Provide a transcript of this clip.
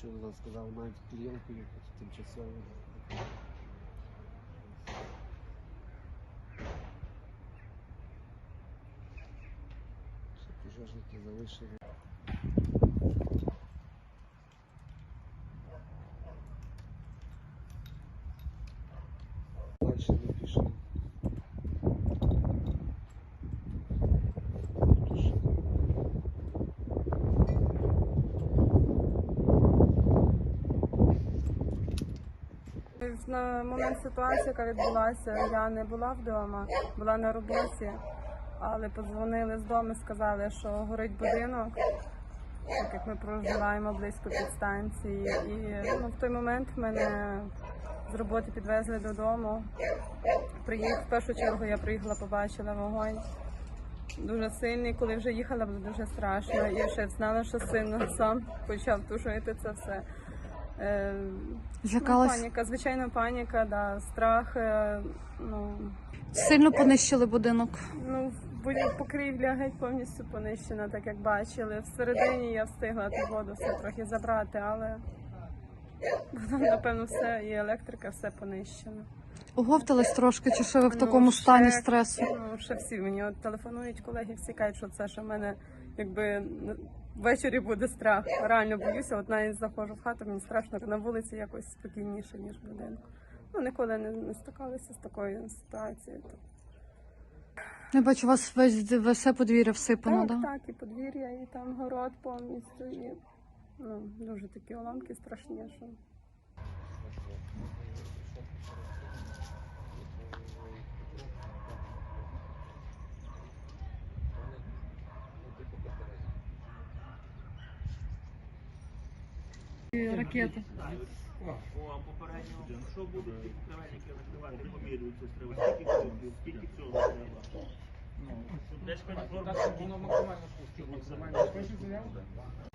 чого сказав, навіть клієнтку тимчасово. Ще пожежники залишили. На момент ситуації, яка відбулася, я не була вдома, була на роботі, але подзвонили з дому, сказали, що горить будинок, так як ми проживаємо близько підстанції. І ну, в той момент мене з роботи підвезли додому. Приїхав в першу чергу, я приїхала, побачила вогонь. Дуже сильний, коли вже їхала, було дуже страшно. І ще знала, що син сам почав тушити це все. Е, Ну, Злякалась? паніка, звичайно, паніка, да, страх. е, Ну, Сильно понищили будинок. ну будь- покрівля геть повністю понищена, так як бачили. Всередині я встигла ту воду все трохи забрати, але воно, напевно, все і електрика, все понищено. Оговтались трошки, чи що ви в Ну, такому ще- стані стресу? Ну, ще всі мені от телефонують колеги, всі кажуть, що це що в мене якби ввечері буде страх. Реально боюся, от навіть заходжу в хату, мені страшно на вулиці якось спокійніше, ніж в будинку. Ну ніколи не, не стикалися з такою ситуацією. Не Я бачу, у вас весь все подвір'я всипано, Так, Так, так, і подвір'я, і там город повністю, і ну, дуже такі уламки страшні, що Ракети. Попередньо, що будуть ці накривати, помірюються стріли. Скільки кроків, скільки цього треба? Десь хоч воно максимально спустило. Максимально.